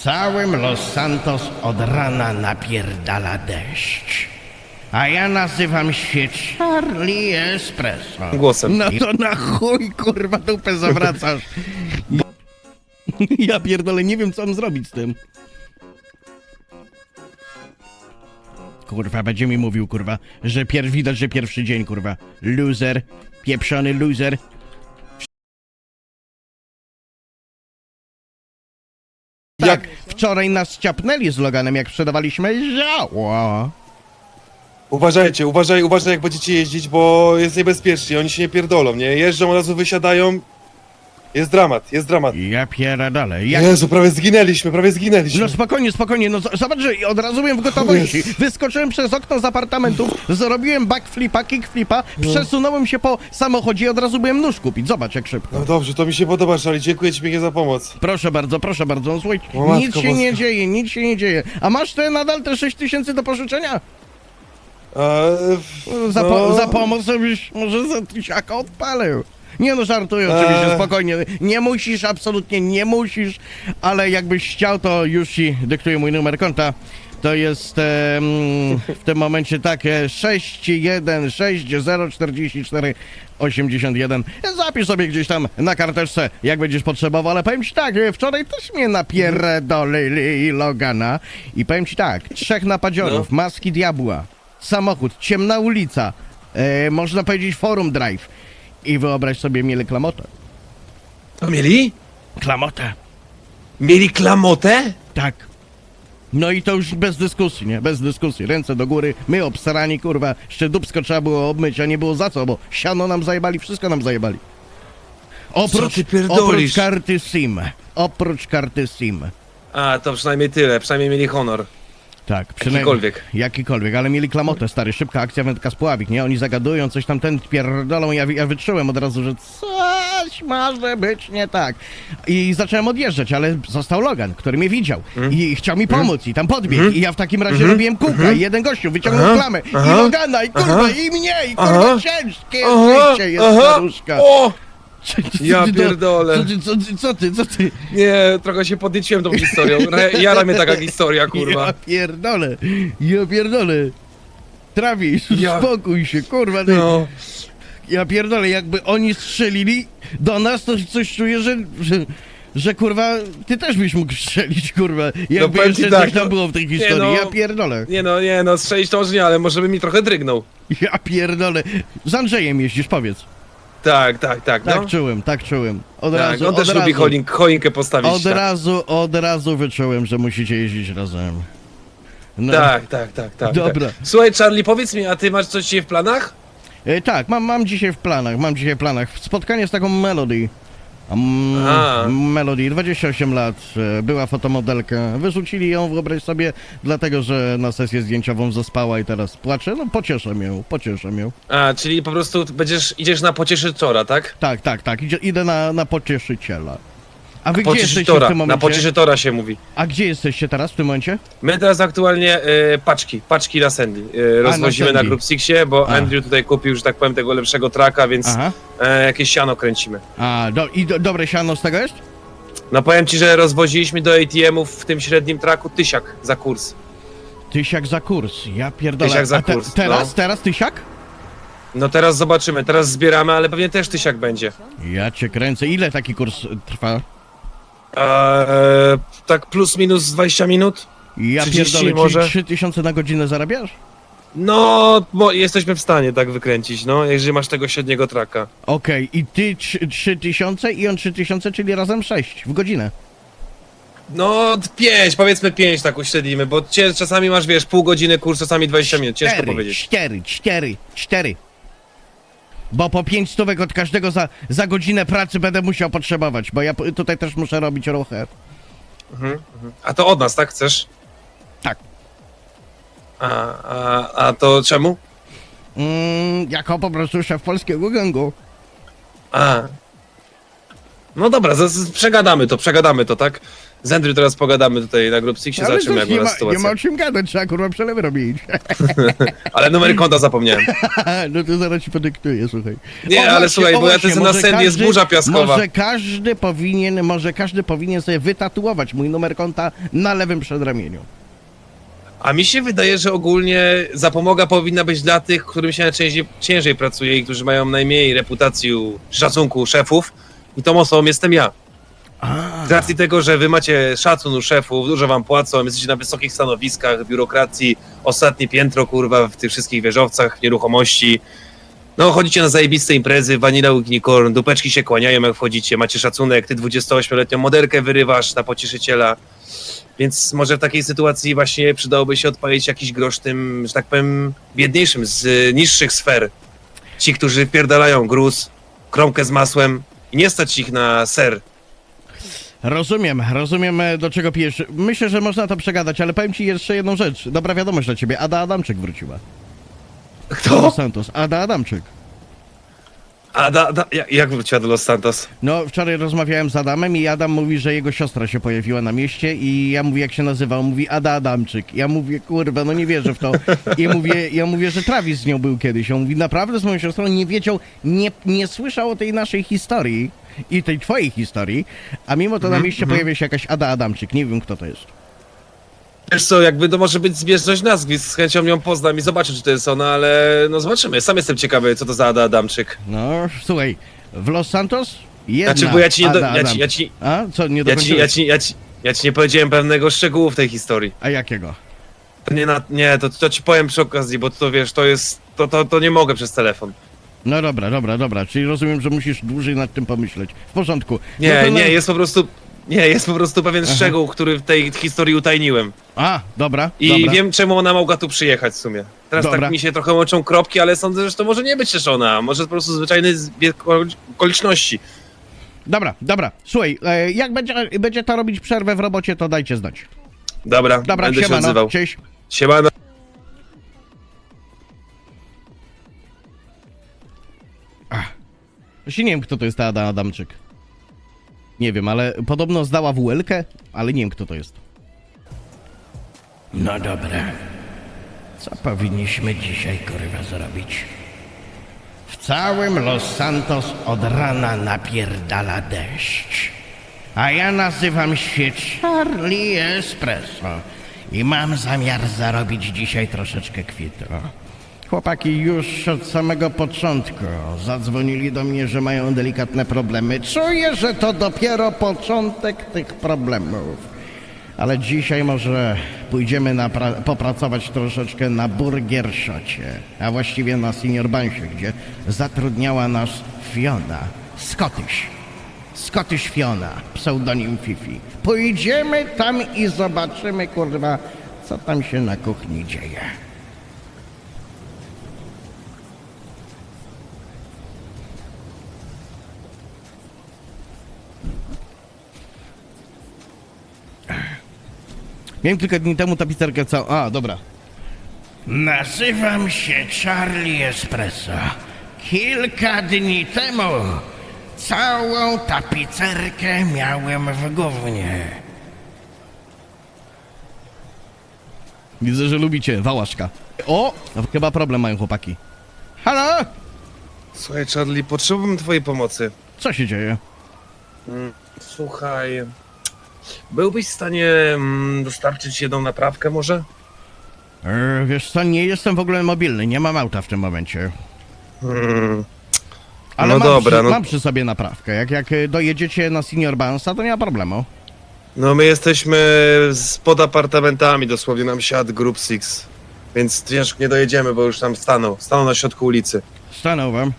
Całym Los Santos od rana napierdala deszcz. A ja nazywam się Charlie Espresso. Głosem. No to na chuj, kurwa, dupę zawracasz. Ja pierdolę, nie wiem co mam zrobić z tym. Kurwa, będzie mi mówił, kurwa, że pier widać, że pierwszy dzień, kurwa. Loser, pieprzony loser. Tak, wczoraj nas ciapnęli z Loganem, jak sprzedawaliśmy działo. Uważajcie, uważaj, uważaj jak będziecie jeździć, bo jest niebezpiecznie, oni się nie pierdolą, nie? Jeżdżą, od razu wysiadają. Jest dramat, jest dramat. Ja pierdolę, jak... Jezu, prawie zginęliśmy, prawie zginęliśmy. No spokojnie, spokojnie, no z- zobacz, że od razu byłem w gotowości. Wyskoczyłem przez okno z apartamentów, zrobiłem backflipa, kickflipa, przesunąłem się po samochodzie i od razu byłem nóż kupić. Zobacz jak szybko. No dobrze, to mi się podoba, Charlie, dziękuję ci pięknie za pomoc. Proszę bardzo, proszę bardzo, no słuchaj, O, matko nic się nie boska. dzieje, nic się nie dzieje. A masz te nadal te 6 tysięcy do pożyczenia? Eee, Za, no, po, za pomoc żebyś może za tysiaka odpalił. Nie no, żartuję oczywiście, Eee. spokojnie. Nie musisz, absolutnie nie musisz, ale jakbyś chciał, to już ci dyktuję mój numer konta. To jest em, w tym momencie takie 61604481. Zapisz sobie gdzieś tam na karteczce, jak będziesz potrzebował, ale powiem ci tak, wczoraj też mnie napierdolili Logana i powiem ci tak, trzech napadziorów, maski diabła, samochód, ciemna ulica, e, można powiedzieć forum drive i wyobraź sobie mieli klamotę. To mieli? Klamotę, Mieli klamotę? tak. No i to już bez dyskusji, nie? Bez dyskusji. Ręce do góry, my obsrani, kurwa. Jeszcze trzeba było obmyć, a nie było za co, bo siano nam zajebali, wszystko nam zajebali. Oprócz, ty pierdolisz? oprócz karty SIM. Oprócz karty SIM. A, to przynajmniej tyle, przynajmniej mieli honor. Tak, przynajmniej. Jakikolwiek. Jakikolwiek, ale mieli klamotę, stary, szybka akcja wędka z Puławik, nie? Oni zagadują, coś tam ten pierdolą, ja, ja wyczułem od razu, że coś może być nie tak. I zacząłem odjeżdżać, ale został Logan, który mnie widział Mm. i chciał mi pomóc i tam podbiegł i ja w takim razie robiłem kółka i jeden gościu wyciągnął. Aha, klamę i aha, Logana i kurwa aha, i mnie i kurwa ciężkie życie jest staruszka. o! Co ty- co Ja ty do- pierdolę. Co ty, co ty, co ty, co ty? Nie, trochę się podnieciłem tą historią. Re- Jara mnie taka historia, kurwa. Ja pierdolę, ja pierdolę. Travis, Ja- uspokój się, kurwa. Ty. No. Ja pierdolę, jakby oni strzelili do nas, to coś czuję, że, że, że kurwa, ty też byś mógł strzelić, kurwa. Jakby powiem ci jeszcze tak, coś tam no, było w tej historii. no. Ja pierdolę, Nie no, nie no, strzelić to może nie, ale może by mi trochę drygnął. ja pierdolę. Z Andrzejem jeździsz, powiedz. Tak, tak, tak, Tak no. czułem, tak czułem. Od Tak, razu, on też od lubi razu, choink, choinkę postawić. od tak. razu, od razu wyczułem, że musicie jeździć razem. No. Tak, tak, tak, tak. Dobra. Tak. Słuchaj, Charlie, powiedz mi, a ty masz coś dzisiaj w planach? E, tak, mam, mam dzisiaj w planach, mam dzisiaj w planach spotkanie z taką Melody. A. Melody, 28 lat, e, była fotomodelka. Wyrzucili ją, wyobraź sobie, dlatego że na sesję zdjęciową zaspała i teraz płacze. No pocieszę ją, pocieszę ją. A, czyli po prostu będziesz, idziesz na pocieszytora, tak? Tak, tak, tak, idzie, idę na, na pocieszyciela. A wy gdzie jesteście w tym na momencie? pocieszytora się mówi. A gdzie jesteście teraz w tym momencie? My teraz aktualnie y, paczki, paczki na Sandy y, rozwozimy na, Sandy. Group Sixie, bo A. Andrew tutaj kupił, że tak powiem, tego lepszego traka, więc Aha. e, jakieś siano kręcimy. A, do, i do, dobre siano z tego jest? No powiem ci, że rozwoziliśmy do ATM-ów w tym średnim traku tysiak za kurs. Tysiak za kurs, ja pierdolę. Tysiak za A kurs, teraz, no. teraz tysiak? No teraz zobaczymy, teraz zbieramy, ale pewnie też tysiak będzie. Ja cię kręcę. Ile taki kurs trwa? Eee, tak plus minus 20 minut? Ja 30 pierdolę, może? czyli 3000 na godzinę zarabiasz? No, bo jesteśmy w stanie tak wykręcić, no, jeżeli masz tego średniego traka. Okej, i ty trzy- 3000 i on 3000, czyli razem 6 w godzinę. No, 5, powiedzmy 5 tak uśrednimy, bo cię, czasami masz, wiesz, pół godziny kurs, czasami 20 minut, ciężko powiedzieć. 4, 4, 4. Bo po 5 stówek od każdego za, za godzinę pracy będę musiał potrzebować, bo ja p- tutaj też muszę robić ruchę. Mhm, mhm. A to od nas, tak chcesz? Tak. A, a, a to czemu? Mm, jako po prostu szef polskiego gangu. A. No dobra, z, z, przegadamy to, przegadamy to, tak? Z Andrew teraz pogadamy tutaj na Group Sixie, Ale zobaczymy też jak nie, ma, nie sytuacja. ma o czym gadać, trzeba kurwa przelewy robić. Ale numer konta zapomniałem. no to zaraz ci podyktuję, słuchaj. Nie, ale słuchaj, bo ja to na sen jest burza piaskowa. Może każdy powinien, może każdy powinien sobie wytatuować mój numer konta na lewym przedramieniu. A mi się wydaje, że ogólnie zapomoga powinna być dla tych, którym się najciężej ciężej pracuje i którzy mają najmniej reputacji, szacunku szefów. I tą osobą jestem ja. Z racji tego, że wy macie szacun u szefów, dużo wam płacą, jesteście na wysokich stanowiskach, biurokracji, ostatnie piętro, kurwa, w tych wszystkich wieżowcach, nieruchomości. No, chodzicie na zajebiste imprezy, Vanilla Unicorn, dupeczki się kłaniają jak wchodzicie, macie szacunek, ty 28-letnią moderkę wyrywasz na pocieszyciela. Więc może w takiej sytuacji właśnie przydałoby się odpalić jakiś grosz tym, że tak powiem, biedniejszym, z niższych sfer. Ci, którzy wpierdalają gruz, kromkę z masłem i nie stać ich na ser. Rozumiem, rozumiem e, do czego pijesz. Myślę, że można to przegadać, ale powiem ci jeszcze jedną rzecz. Dobra wiadomość dla ciebie. Ada Adamczyk wróciła. Kto? Los Santos. Ada Adamczyk. A da, da, jak, jak wróciła do Los Santos? No, wczoraj rozmawiałem z Adamem i Adam mówi, że jego siostra się pojawiła na mieście i ja mówię, jak się nazywa? On mówi Ada Adamczyk. Ja mówię, kurwa, no nie wierzę w to. I mówię, ja mówię, że Travis z nią był kiedyś. On mówi, naprawdę z moją siostrą nie wiedział, nie, nie słyszał o tej naszej historii i tej twojej historii, a mimo to na Mhm, mieście mhm. pojawia się jakaś Ada Adamczyk. Nie wiem, kto to jest. Wiesz co, jakby to może być zbieżność nazwisk, z chęcią ją poznam i zobaczę, czy to jest ona, ale no zobaczymy. Sam jestem ciekawy, co to za Ada Adamczyk. No, słuchaj, w Los Santos jedna Znaczy, bo ja ci nie do, Ada ja ci, ja ci, A? Co, nie ja ci, ja ci, ja ci, ja ci nie powiedziałem pewnego szczegółu w tej historii. A jakiego? To nie, na, nie to, to ci powiem przy okazji, bo to wiesz, to jest, to, to, to nie mogę przez telefon. No dobra, dobra, dobra. Czyli rozumiem, że musisz dłużej nad tym pomyśleć. W porządku. No Nie, na- nie, jest po prostu, nie, jest po prostu pewien Aha. szczegół, który w tej historii utajniłem. A, dobra. I dobra. wiem, czemu ona mogła tu przyjechać w sumie. Teraz Dobra. tak mi się trochę łączą kropki, ale sądzę, że to może nie być też ona. Może po prostu zwyczajny zbieg okol- okoliczności. Dobra, dobra. Słuchaj, e, jak będzie, będzie to robić przerwę w robocie, to dajcie znać. Dobra, Dobra, będę się siemano, odzywał. cześć. Siemano. Właśnie nie wiem, kto to jest ta Ada Adamczyk. Nie wiem, ale podobno zdała WL-kę, ale nie wiem, kto to jest. No dobra. Co powinniśmy dzisiaj, kurwa, zrobić? W całym Los Santos od rana napierdala deszcz. A ja nazywam się Charlie Espresso i mam zamiar zarobić dzisiaj troszeczkę kwitu. Chłopaki już od samego początku zadzwonili do mnie, że mają delikatne problemy. Czuję, że to dopiero początek tych problemów. Ale dzisiaj może pójdziemy popracować troszeczkę na burgerszocie, a właściwie na senior bansie, gdzie zatrudniała nas Fiona, Scottish. Scottish Fiona, pseudonim Fifi. Pójdziemy tam i zobaczymy, kurwa, co tam się na kuchni dzieje. Miałem kilka dni temu tapicerkę całą... A, dobra. Nazywam się Charlie Espresso. Kilka dni temu całą tapicerkę miałem w gównie. Widzę, że lubicie wałaszka. O! Chyba problem mają chłopaki. Halo? Słuchaj, Charlie, potrzebujemy twojej pomocy. Co się dzieje? Słuchaj, byłbyś w stanie mm, dostarczyć jedną naprawkę może? E, wiesz co, nie jestem w ogóle mobilny, nie mam auta w tym momencie. Hmm. Ale No mam, dobra, przy, no- mam przy sobie naprawkę. Jak, jak e, dojedziecie na Senior Bansa, to nie ma problemu. No my jesteśmy z pod apartamentami, dosłownie nam siadł Group Six. Więc ciężko nie dojedziemy, bo już tam stanął. Stanął na środku ulicy. Stanął wam.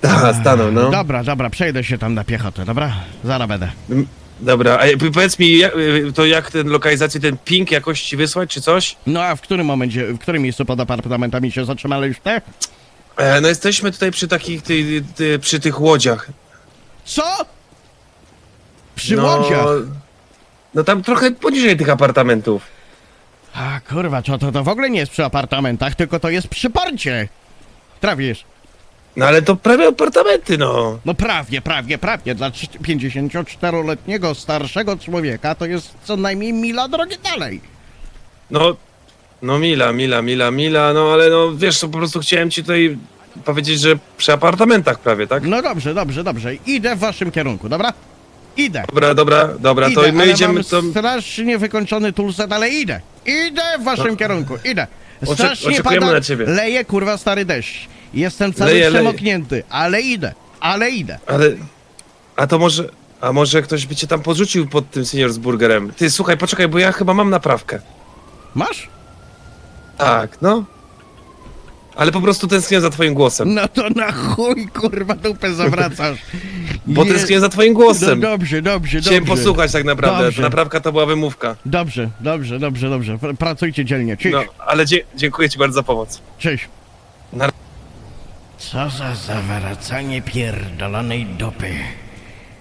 Tak, stanął, no. Dobra, dobra, przejdę się tam na piechotę, dobra? Zaraz będę. Dobra, a powiedz mi, jak, to jak ten lokalizację, ten ping jakoś ci wysłać, czy coś? No a w którym momencie, w którym miejscu pod apartamentami się zatrzymaliście? E, no jesteśmy tutaj przy takich, ty, ty, przy tych łodziach. Co? Przy no, łodziach? No tam trochę poniżej tych apartamentów. A kurwa, to, to, to w ogóle nie jest przy apartamentach, tylko to jest przy porcie. Trawisz. No ale to prawie apartamenty, no. No prawie, prawie, prawie. Dla 54-letniego starszego człowieka to jest co najmniej mila drogi dalej. No, no mila, mila, mila, mila, no ale no wiesz, to po prostu chciałem ci tutaj powiedzieć, że przy apartamentach prawie, tak? No dobrze, dobrze, dobrze. Idę w waszym kierunku, dobra? Idę. Dobra, dobra, dobra, idę, to my ale idziemy, mam to... strasznie wykończony toolset, ale idę. Idę w waszym No. kierunku, idę. Oczek- Strasznie oczekujemy pada, na ciebie. leje kurwa stary deszcz. Jestem cały Leje, leje. przemoknięty, ale idę, ale idę. Ale, a to może, a może ktoś by cię tam podrzucił pod tym senior z burgerem? Ty, słuchaj, poczekaj, bo ja chyba mam naprawkę. Masz? Tak, no. Ale po prostu tęsknię za twoim głosem. No to na chuj kurwa dupę zawracasz. Bo Je- tęsknię za twoim No głosem. dobrze, dobrze, Chciałem dobrze. posłuchać tak naprawdę. Dobrze. Naprawka to była wymówka. Dobrze, dobrze, dobrze, dobrze. Pr- Pracujcie dzielnie. Cześć, No, ale dzie dziękuję ci bardzo za pomoc. cześć. Na- Co za zawracanie pierdolonej dupy.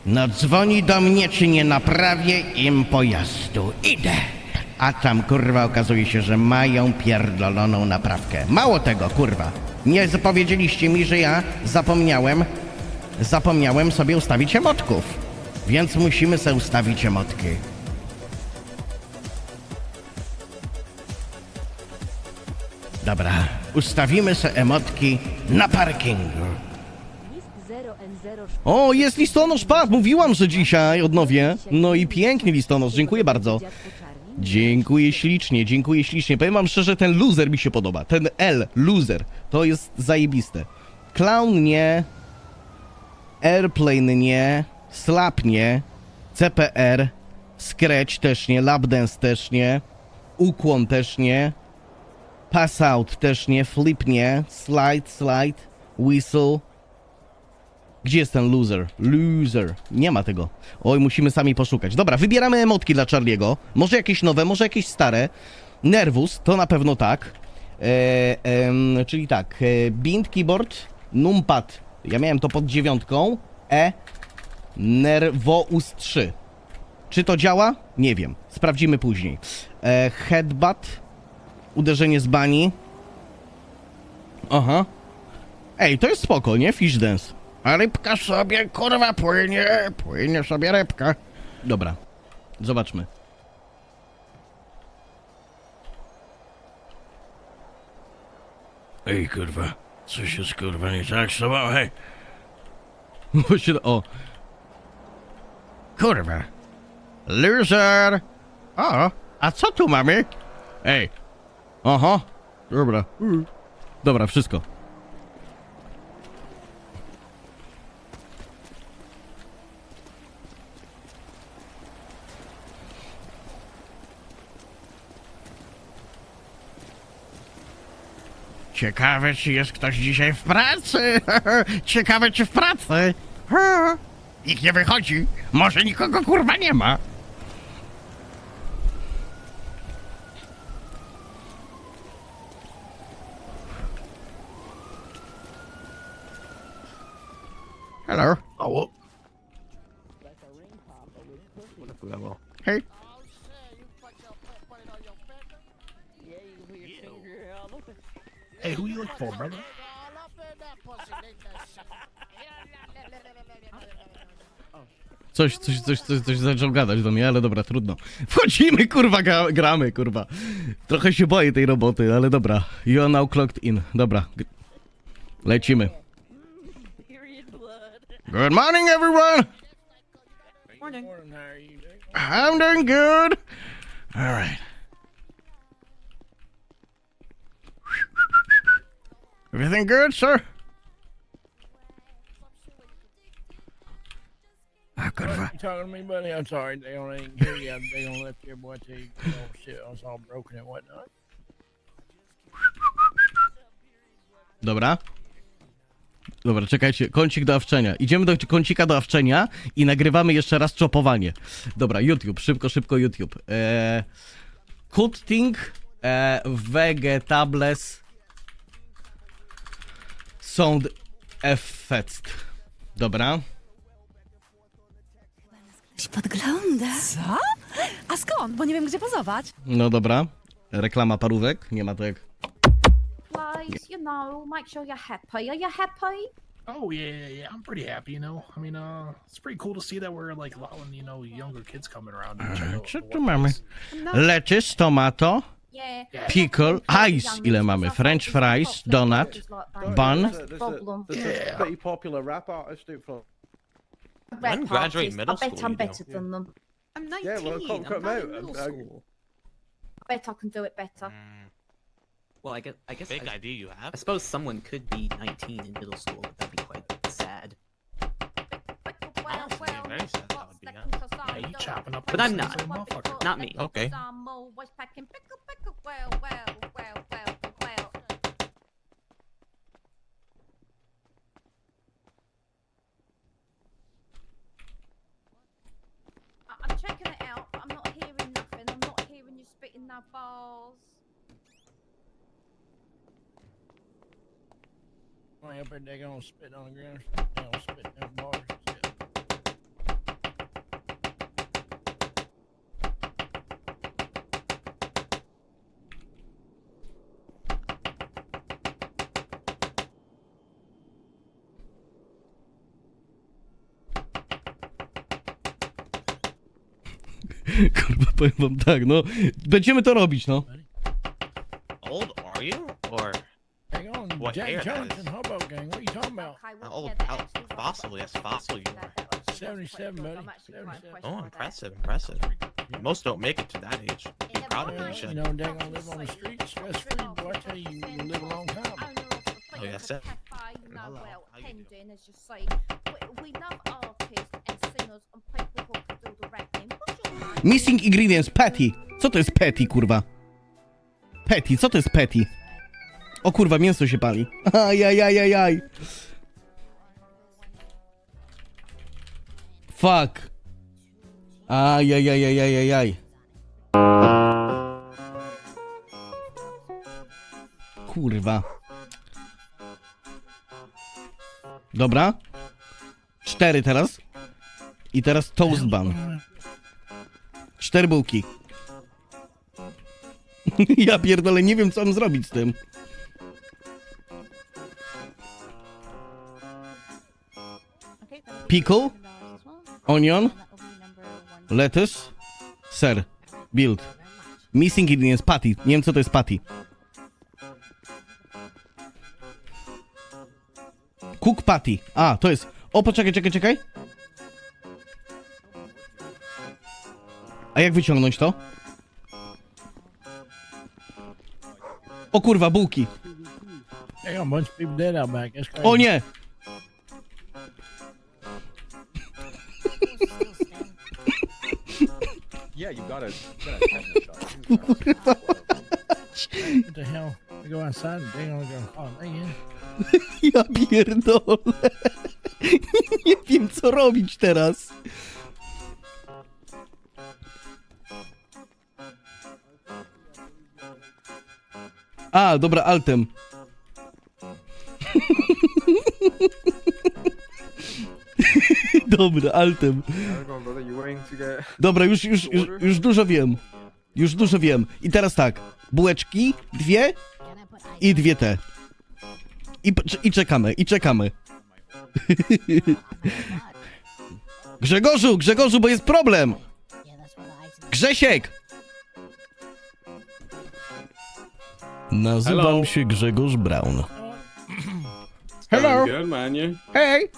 No dzwoni do mnie, czy nie naprawię im pojazdu. Idę. A tam kurwa okazuje się, że mają pierdoloną naprawkę. Mało tego, kurwa. Nie zapowiedzieliście mi, że ja zapomniałem, zapomniałem sobie ustawić emotków. Więc musimy sobie ustawić emotki. Dobra, ustawimy sobie emotki na parkingu. List 0N0 O, jest listonosz, pa, mówiłam, że dzisiaj odnowię. No i piękny listonosz, dziękuję bardzo. Dziękuję ślicznie, dziękuję ślicznie. Powiem wam szczerze, ten loser mi się podoba. Ten L, loser, to jest zajebiste. Clown nie, Airplane nie, Slap nie, CPR, Scratch też nie, Lapdance też nie, Ukłon też nie, Pass Out też nie, Flip nie, Slide, Slide, Whistle, gdzie jest ten loser? Loser. Nie ma tego. Oj, musimy sami poszukać. Dobra, wybieramy emotki dla Charliego. Może jakieś nowe, może jakieś stare. Nervus, to na pewno tak. E, em, czyli tak, e, Bind Keyboard, Numpad. Ja miałem to pod dziewiątką. E, Nervous 3. Czy to działa? Nie wiem. Sprawdzimy później. E, headbutt, uderzenie z bani. Aha. Ej, to jest spoko, nie? Fish dance. A rybka sobie, kurwa, płynie, płynie sobie rybka. Dobra, zobaczmy. Ej, kurwa, coś jest, kurwa, nie tak z tobą, hej. Bo się, o. Kurwa. Loser. O, a co tu mamy? Ej. Aha. Dobra. Dobra, wszystko. Ciekawe, czy jest ktoś dzisiaj w pracy. Ciekawe, czy w pracy. Nikt nie wychodzi. Może nikogo kurwa nie ma. Hello. O, Hey. Hey, who you look for, brother? Coś, coś, coś, coś, coś zaczął gadać do mnie, ale dobra, trudno. Wchodzimy, kurwa, gra, gramy, kurwa. Trochę się boję tej roboty, ale dobra. You are now clocked in. Dobra. Lecimy. Good morning, everyone! Morning. I'm doing good. All right. Everything good, sir? Ah, kurwa. You talking to me, buddy? I'm sorry. They don't even hear you. They don't left your boy till you oh shit, I was all broken and whatnot. Dobra. Dobra, czekajcie, kącik do awczenia. Idziemy do kącika do awczenia i nagrywamy jeszcze raz czopowanie. Dobra, YouTube, szybko, szybko YouTube. Eee, cutting e, vegetables sound effects. Dobra. Podgląda. Co? A skąd? Bo nie wiem, gdzie pozować. No dobra. Reklama parówek, nie ma to jak... guys. You know, make sure you're happy. Are you happy? Oh yeah, yeah, yeah. I'm pretty happy, you know. I mean, uh, it's pretty cool to see that we're like allowing, you know, younger kids coming around. And check out Co the tu mamy? Lettuce, tomato. Pickle, ice. Ile mamy? French fries, donut, bun. That's the problem. There's a pretty popular rap artist out from. Rap graduate artist. middle I bet school, I'm you know. better than them. I'm 19. Yeah, well, come- I'm come not out. middle I- I- school. I bet I can do it better. Mm. Well, I guess I guess Big I, idea you have. I suppose someone could be 19 in middle school. but That'd be quite sad. Honestly, very sad that would be, yeah. Yeah, you chopping up. But I'm not. Not me. Okay. Um, Well, well, well, well, well. I'm checking it out, but I'm not hearing nothing. I'm not hearing you spitting balls. Gonna spit on the ground. They gonna spit bars. and shit. Kurwa, powiem wam tak, no. Będziemy to robić, no. Old are you? Or Hang on, What Jack hair that Jones is? Hobo Gang. What are you talking about? How old? How fossil? Yes, fossil you are. 77, buddy. I'm actually quite 77. Oh, by impressive, impressive. Most don't make it to that age. Be proud of Yeah, you, you should. know, they gonna live on the street stress free. Boy, I tell you, you live a long time. Oh, oh yes, sir. Hello, uh, how you doing? pending, as say. We, we love artists and singers and people Missing ingredients, patty. Co to jest patty, kurwa? Patty, co to jest patty? O kurwa, mięso się pali. Ajajajajaj. Fuck. Ajajajajajaj. Kurwa. Dobra. Cztery teraz. I teraz toast bun. Cztery bułki. ja pierdolę, nie wiem co mam zrobić z tym. Pickle, onion, lettuce, ser, build. Missing ingredients, patty. Nie wiem co to jest patty. Cook patty. A, to jest... O, poczekaj, czekaj, czekaj. A jak wyciągnąć to? O kurwa, bułki. Hang on, a bunch of people dead out back. That's crazy. O nie! Yeah, you gotta. What the hell? Go outside and they gonna go, oh, they in. Ja pierdolę. Nie wiem co robić teraz. Dobra, altem. Dobra, altem. Dobra, już, już, już, już dużo wiem. Już dużo wiem. I teraz tak. Bułeczki, dwie i dwie te. I, I czekamy, i czekamy. Grzegorzu, Grzegorzu, bo jest problem! Grzesiek! Nazywam Hello. się Grzegorz Brown. Hello. Good man, you. Hey!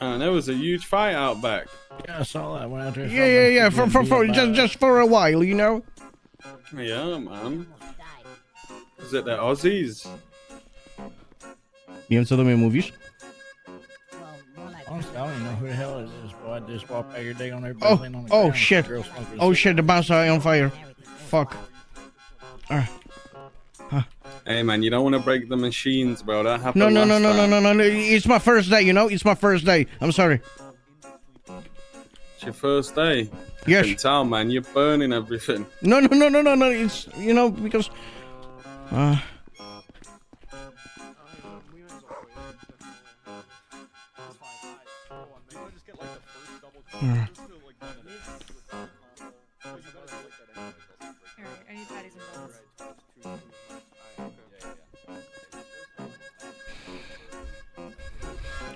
Uh, there was a huge fight out back. Yeah, I saw that one out there. Yeah, yeah, yeah, for, for, for, just, just for a while, you know? Yeah, man. Is it the Aussies? Nie wiem, co do mnie mówisz. Honestly, I don't even know who the hell it is, boy. I just walked by your day on there. Oh, laying on the oh, ground, shit. girl smoking Oh shit, the bounce are on fire. Fuck. Hey, man, you don't want to break the machines, bro. That happened No, no, no, last no, no, time. no, no, no. It's my first day, you know? It's my first day. I'm sorry. It's your first day. I Yes. can tell, man. You're burning everything. No, no, no, no, no, no. It's, you know, because. Uh, Mm.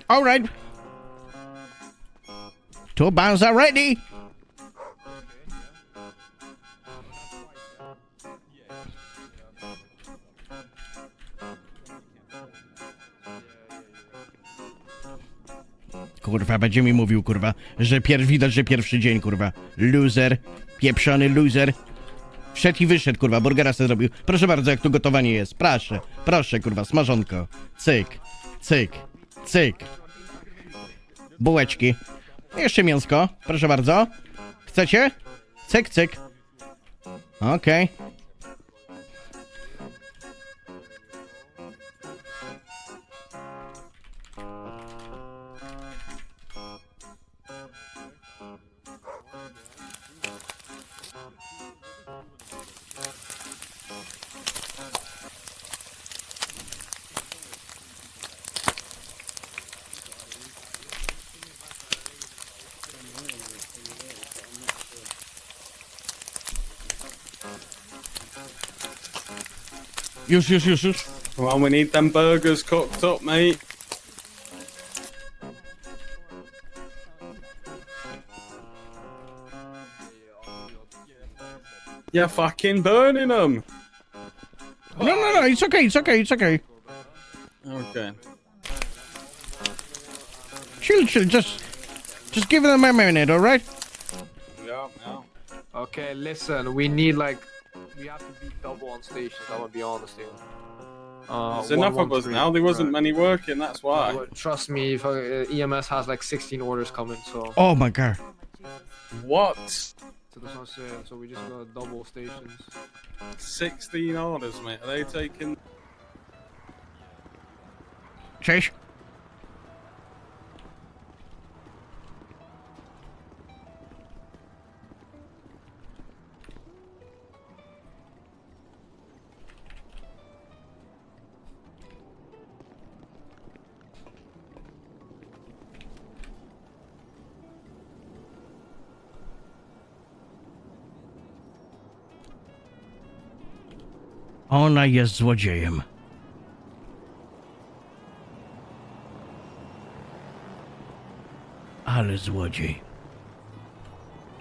All right. Two bands are ready. Kurwa, będzie mi mówił, kurwa, że pier widać, że pierwszy dzień, kurwa. Loser, pieprzony loser. Wszedł i wyszedł, kurwa, burgera sobie zrobił. Proszę bardzo, jak tu gotowanie jest. Proszę, proszę, kurwa, smażonko. Cyk, cyk, cyk. Bułeczki. Jeszcze mięsko, proszę bardzo. Chcecie? Cyk, cyk. Okej. Już, już, już, już. Well, we need them burgers cooked up, mate. You're fucking burning them. No, no, no, it's okay, it's okay, it's okay. Okay. Chill, chill, just, just give them a minute, all right? Yeah, yeah. Okay, listen, we need like we have to be double on stations. I'm gonna be honest here. Uh, There's enough of us 113, now. There wasn't right. many working, that's why. But Trust me, if, uh, EMS has like 16 orders coming, so Oh my god. What? so that's what I'm saying. So we just gotta double stations. 16 orders, mate. Are they taking. Cześć. Ona jest złodziejem. Ale złodziej.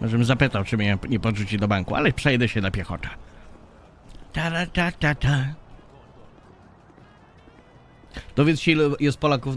Może bym zapytał, czy mnie nie podrzuci do banku, ale przejdę się na piechotę. Ta, ta, ta, ta. Dowiedz się, ile jest Polaków